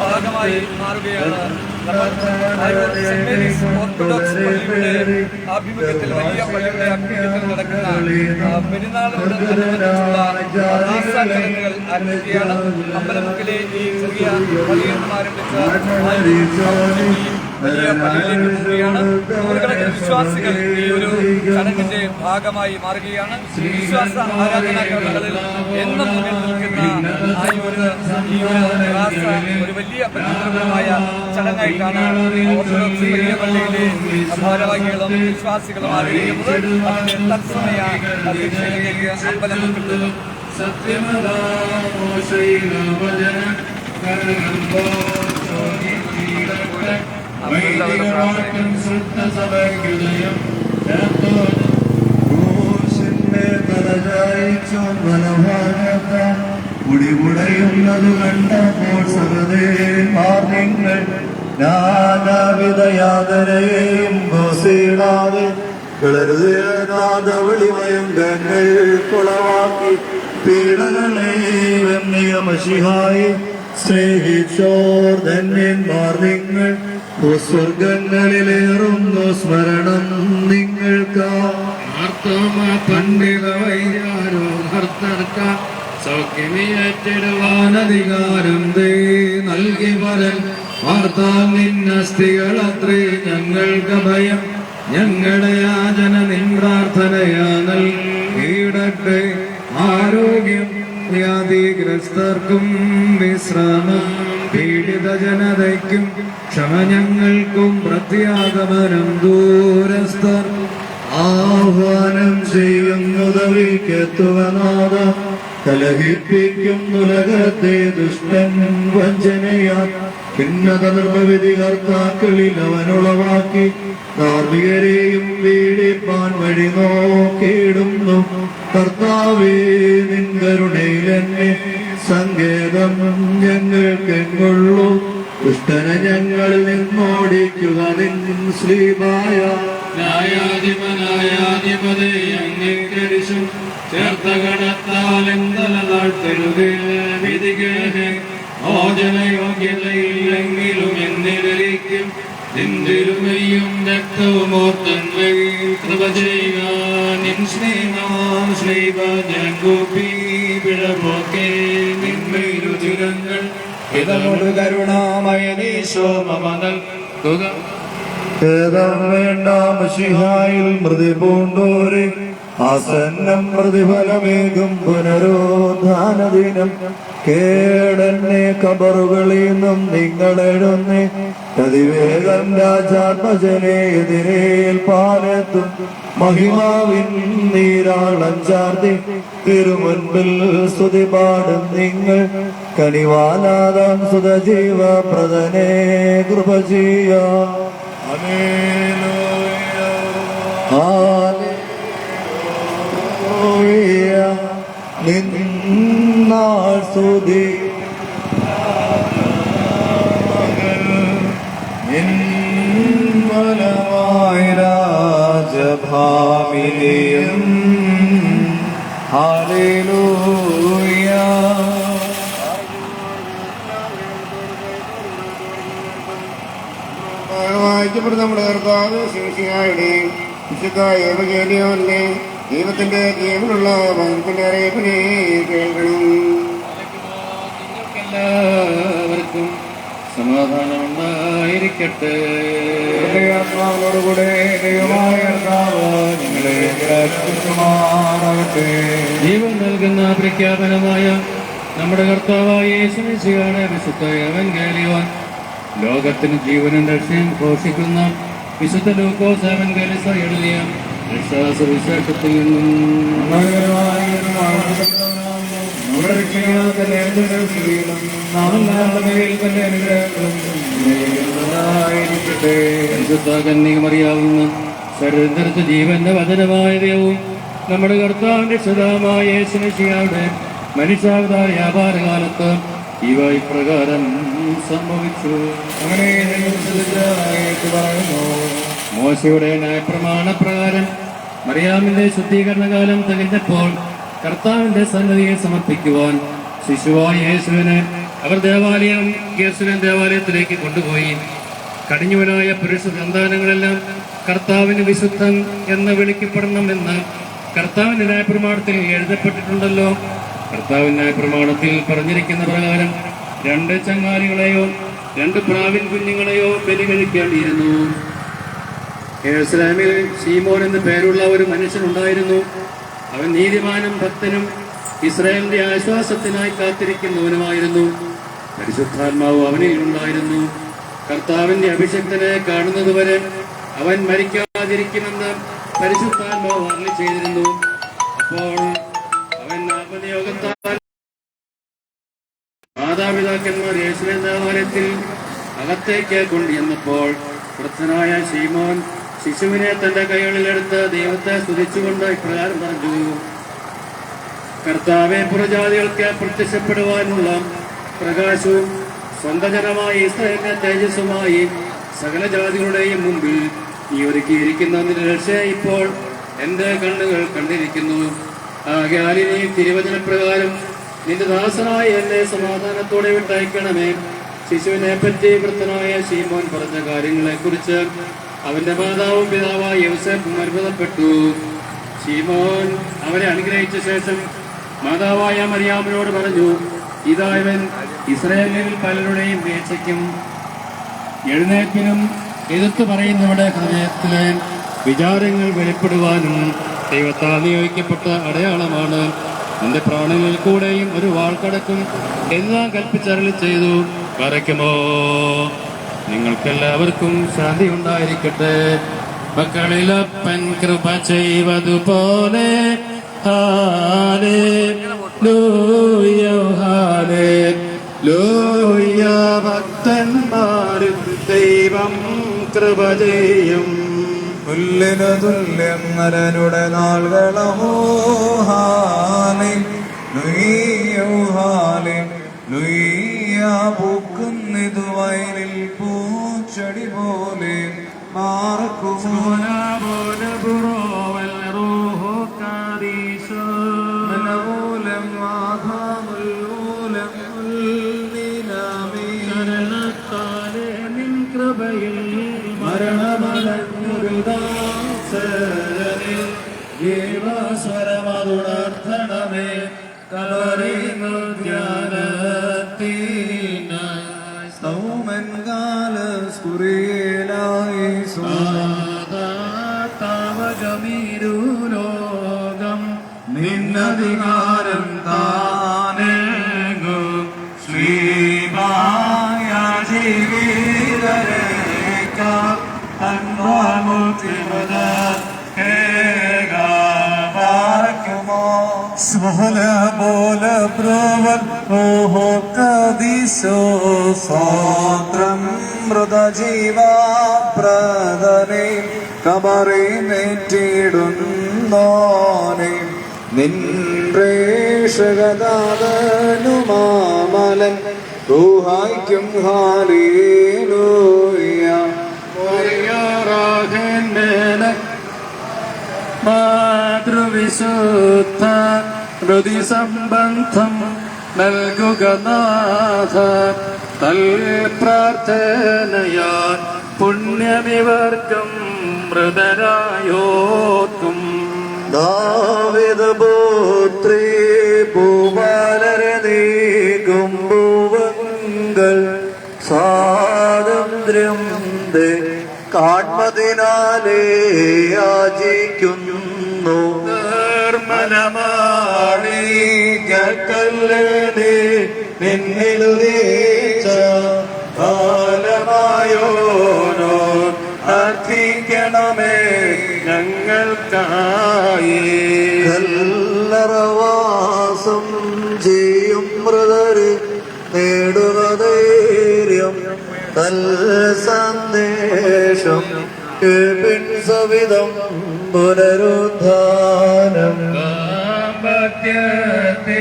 ഭാഗമായി മാറുകയാണ് ഓർത്തഡോക്സ് പള്ളിയുടെ ആഭിമുഖ്യത്തിൽ വലിയ പള്ളിയുടെ ആഭിമുഖ്യത്തിൽ നടക്കുന്ന പെരുന്നാളോടനുബന്ധിച്ചുള്ള ചടങ്ങുകൾ ആരംഭിക്കുകയാണ് അമ്പലമുക്കിലെ ഈ ചെറിയ പള്ളിയിൽ വലിയ പള്ളിയിലേക്ക് പോവുകയാണ് നൂറുകണക്കിന് വിശ്വാസികൾ ഈ ഒരു ചടങ്ങിന്റെ ഭാഗമായി മാറുകയാണ്. വിശ്വാസ ആരാധനാ കേന്ദ്രങ്ങളിൽ എന്നും നിലനിൽക്കുന്ന ആ ഒരു ഈ ഒരു റാസ ഒരു വലിയ പരിചിത്രപരമായ ചടങ്ങായിട്ടാണ് ഓർത്തഡോക്സ് വലിയ പള്ളിയിലെ ഭാരവാഹികളും വിശ്വാസികളും ആഗ്രഹിക്കുന്നത് അതിന്റെ തത്സമയ ദീക്ഷയിലേക്ക് അമ്പലം കിട്ടുന്നു. മുടിമുടയുന്നത് കണ്ടപ്പോൾ സഹദേന്മാർ നിങ്ങൾ നാനാവിധ യാതനയെയും ഘോഷയിടാതെ വിളരുതേനാഥവളിമയങ്കങ്ങൾ കുളവാക്കി പീഡകളെ വെന്നിയമശിഹായി സ്നേഹിച്ചോർ ധന്യന്മാർ നിങ്ങൾ സ്വർഗങ്ങളിലേറുന്നു സ്മരണം നിങ്ങൾക്ക്. ആർത്തോമ ദേ നൽകി വരൻ വാർത്താൽ നിന്നസ്ഥികളത്രേ ഞങ്ങൾക്ക് ഭയം. ഞങ്ങളുടെ യാചന നിൻ പ്രാർത്ഥനയാനൽ നൽകിയിടട്ടെ. ആരോഗ്യം വ്യാധിഗ്രസ്തർക്കും വിശ്രാമം. പീഡിത ജനതയ്ക്കും ക്ഷമ ഞങ്ങൾക്കും പ്രത്യാഗമനം ദൂരസ്ഥർ ആഹ്വാനം ചെയ്യുന്നുതവിക്കെത്തുവനാഥ കലഹിപ്പിക്കും ഉലകത്തെ ദുഷ്ടൻ വഞ്ചനയാ ഭിന്നത നിർമ്മവിധി കർത്താക്കളിൽ അവനുളവാക്കി ധാർമ്മികരെയും വീടിപ്പാൻ വഴി നോക്കിയിടുന്നു. കർത്താവേ നിൻ കരുണയിൽ എന്നെ സങ്കേതം ഞങ്ങൾക്കെങ്ങുള്ളൂ ദുഷ്ടനെ ഞങ്ങളിൽ നിന്നോടിക്കുക നിന്നും ശ്രീമായ ന്യായാധിപനായാധിപതേ ചേർത്ത രക്തവും ചെയ്യുക. നിൻ കൂപ്പി പിഴപോക്കെ നിന്മേരുചിരങ്ങൾ ഇതമോട് കരുണാമയനീശോ മമ നൽകുക ഏതാം വേണ്ട മഷിഹായിൽ മൃതി പൂണ്ടോരെ ആസന്നം പ്രതിഫലമേകും പുനരോധാന ദിനം കേടന്നെ കബറുകളിൽ നിന്നും നിങ്ങളെഴുന്നേ. അതിവേഗം രാജാത്മജനെ പാലത്തും. മഹിമാവിൻ നീരാളം ചാർത്തി. തിരുമുൻപിൽ സ്തുതി പാടും നിങ്ങൾ. കനിവാനാദം സുതജീവ പ്രദനെ കൃപ ചെയ്യാം. രാജഭാമിനിയും. ഹാലേലൂയ വായിക്കപ്പെടുന്ന നമ്മുടെ കർത്താവ് ശേഷിയായുടെയും വിശുദ്ധ ഏവകേലിയോന്റെ ദൈവത്തിന്റെ ജീവനുള്ള വകുപ്പിന്റെ അറിയിപ്പിനെ കേൾക്കണം എല്ലാവർക്കും സമാധാനം ഉണ്ടായിരിക്കട്ടെ ആത്മാവിനോടുകൂടെ ദൈവമായ നിങ്ങളെ. ജീവൻ നൽകുന്ന പ്രഖ്യാപനമായ നമ്മുടെ കർത്താവായ യേശുമിശിയാണ് വിശുദ്ധ എവൻഗേലിയോൻ ലോകത്തിന് ജീവനും രക്ഷയും ഘോഷിക്കുന്ന വിശുദ്ധ ലൂക്കോ സേവൻ കലിസ എഴുതിയ രക്ഷാസുവിശേഷത്തിൽ നിന്നും കന്യകമറിയാവുന്ന ജീവന്റെ വചനമായ ദൈവവും നമ്മുടെ കർത്താവിന്റെ സുതാമായ മനുഷ്യാവതാര വ്യാപാരകാലത്ത് ഇവ ഇപ്രകാരം സംഭവിച്ചു. അങ്ങനെ പറയുന്നു. മോശയുടെ ന്യായപ്രമാണപ്രകാരം മറിയാമിന്റെ ശുദ്ധീകരണ കാലം തികഞ്ഞപ്പോൾ കർത്താവിന്റെ സന്നദ്ധിയെ സമർപ്പിക്കുവാൻ ശിശുവായ യേശുവിന് അവർ ദേവാലയം യേശുവിൻ ദേവാലയത്തിലേക്ക് കൊണ്ടുപോയി. കടിഞ്ഞുവനായ പുരുഷ സന്താനങ്ങളെല്ലാം കർത്താവിന് വിശുദ്ധൻ എന്ന് വിളിക്കപ്പെടണമെന്ന് കർത്താവിന്റെ ന്യായപ്രമാണത്തിൽ എഴുതപ്പെട്ടിട്ടുണ്ടല്ലോ. കർത്താവിന്റെ പ്രമാണത്തിൽ പറഞ്ഞിരിക്കുന്ന പ്രകാരം രണ്ട് ചങ്ങാലികളെയോ രണ്ട് പ്രാവിൻ കുഞ്ഞുങ്ങളെയോ ബലി കഴിക്കേണ്ടിയിരുന്നു യെരൂശലേമിൽ സീമോൻ എന്ന് പേരുള്ള ഒരു മനുഷ്യനുണ്ടായിരുന്നു അവൻ നീതിമാനും ഭക്തനും ഇസ്രായേലിന്റെ ആശ്വാസത്തിനായി കാത്തിരിക്കുന്നവനുമായിരുന്നു. പരിശുദ്ധാത്മാവ് അവനിൽ ഉണ്ടായിരുന്നു. കർത്താവിന്റെ അഭിഷക്തനെ കാണുന്നതുവരെ അവൻ മരിക്കാതിരിക്കുമെന്ന് പരിശുദ്ധാത്മാവ് അറിഞ്ഞു ചെയ്തിരുന്നു. അപ്പോൾ മാതാപിതാക്കന്മാർ യേശുവിൻ ദേവാലയത്തിൽ അകത്തേക്ക് കൊണ്ടുചെന്നപ്പോൾ വൃദ്ധനായ ശീമോൻ ശിശുവിനെ തന്റെ കൈകളിലെടുത്ത് ദൈവത്തെ സ്തുതിച്ചുകൊണ്ട് ഇപ്രകാരം പറഞ്ഞു കർത്താവെ പുറജാതികൾക്ക് പ്രത്യക്ഷപ്പെടുവാനുള്ള പ്രകാശവും സ്വന്തജനമായി ഇസ്രായേലിന്റെ തേജസ്സുമായി സകല ജാതികളുടെയും മുമ്പിൽ നീ ഒരുക്കിയിരിക്കുന്ന നിന്റെ ഇപ്പോൾ എന്റെ കണ്ണുകൾ കണ്ടിരിക്കുന്നു. ആകയാൽ നീ തിരുവചനപ്രകാരം നിന്റെ ദാസനായ എന്നെ സമാധാനത്തോടെ വിട്ടയക്കണമേ? ശിശുവിനെ പറ്റി വൃത്തനായ ശീമോൻ പറഞ്ഞ കാര്യങ്ങളെ കുറിച്ച് അവന്റെ മാതാവും പിതാവായ യവസേപ്പും അത്ഭുതപ്പെട്ടു. ശീമോൻ അവരെ അനുഗ്രഹിച്ച ശേഷം മാതാവായ മറിയാമനോട് പറഞ്ഞു ഇതാ ഇവൻ ഇസ്രായേലിൽ പലരുടെയും വീഴ്ചയ്ക്കും എഴുന്നേൽപ്പിനും എതിർത്ത് പറയുന്നവരുടെ ഹൃദയത്തിലെ വിചാരങ്ങൾ വെളിപ്പെടുവാനും ദൈവത്താൽ നിയോഗിക്കപ്പെട്ട അടയാളമാണ്. നിന്റെ പ്രാണനിൽ കൂടെയും ഒരു വാൾ കടക്കും. എല്ലാം കൽപ്പിച്ചരളി ചെയ്തു. വരയ്ക്കുമോ? നിങ്ങൾക്കെല്ലാവർക്കും ശാന്തി ഉണ്ടായിരിക്കട്ടെ. മക്കളിലപ്പൻ കൃപ ചെയ്വതുപോലെ ഭക്തന്മാരും ദൈവം കൃപ ചെയ്യും. പുല്ലിനു തുല്യം നരനുടെ നാളുകളമോഹാലി ലുയ്യൂഹാലി ലുയ്യ പൂക്കുന്നിതു വയലിൽ പൂച്ചടി പോലെ മാറക്കുമോ മനോലം ജീവിതരേക്ക അൻവാമുത്തിമത പാർക്കുമോ സ്മല പോല പ്രവൽ ഓഹോ കദിശോ സ്വോത്രം മൃതജീവാ പ്രദനെ കബറി നെറ്റിടുന്നോനെ. നിൻപ്രേഷകദാതനുമാമലൻ റൂഹായ്ക്കും ഹാലേലൂയ. മാതൃവിശുദ്ധ ഹൃതി സംബന്ധം നൽകുക നാഥ. തൽ പ്രാർത്ഥനയാൽ പുണ്യമിവർക്കും മൃതരായോർക്കും. ദാവിദ പുത്രി പൂവാലരെ കാൺമതിനാലേ യാചിക്കുന്നു. നിർമ്മലമാണി കല്ലനെ നിന്നിലുദീച്ച കാലമായോനോ അർത്ഥിക്കണമേ ഞങ്ങൾക്കായി. കല്ലറവാസം ചെയ്യും മൃതര് നേടുക ധൈര്യം ശേഷം കേൾപ്പിൻ സവിധം പുനരുദ്ധാനം. കാമ്പത്യത്തെ